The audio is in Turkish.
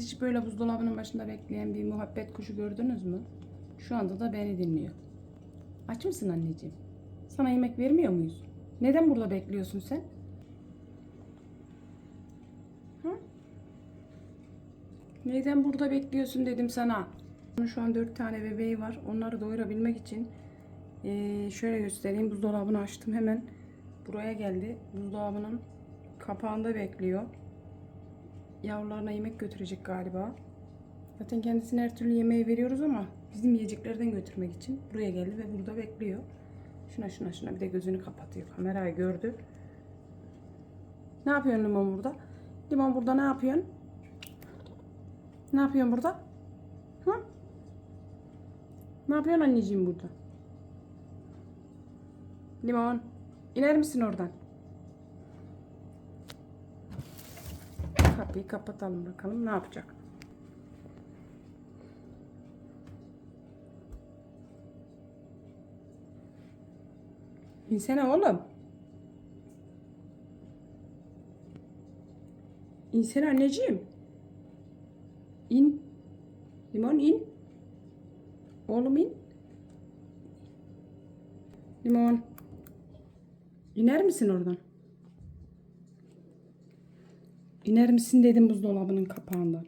Hiç böyle buzdolabının başında bekleyen bir muhabbet kuşu gördünüz mü? Şu anda da beni dinliyor. Aç mısın anneciğim? Sana yemek vermiyor muyuz? Neden burada bekliyorsun sen? Hı? Neden burada bekliyorsun dedim sana. Şu an dört tane bebeği var. Onları doyurabilmek için şöyle göstereyim. Buzdolabını açtım hemen. Buraya geldi. Buzdolabının kapağında bekliyor. Yavrularına yemek götürecek galiba. Zaten kendisine her türlü yemeği veriyoruz ama bizim yiyeceklerden götürmek için buraya geldi ve burada bekliyor. Şuna şuna şuna bir de gözünü kapatıyor. Kamerayı gördü. Ne yapıyorsun limon burada? Limon burada ne yapıyorsun? Ne yapıyorsun burada? Hı? Ne yapıyorsun anneciğim burada? Limon, iner misin oradan? Kapıyı kapatalım bakalım ne yapacak. İnsene oğlum. İnsene anneciğim. İn. Limon in. Oğlum in. Limon. İner misin oradan? İner misin dedim buzdolabının kapağından.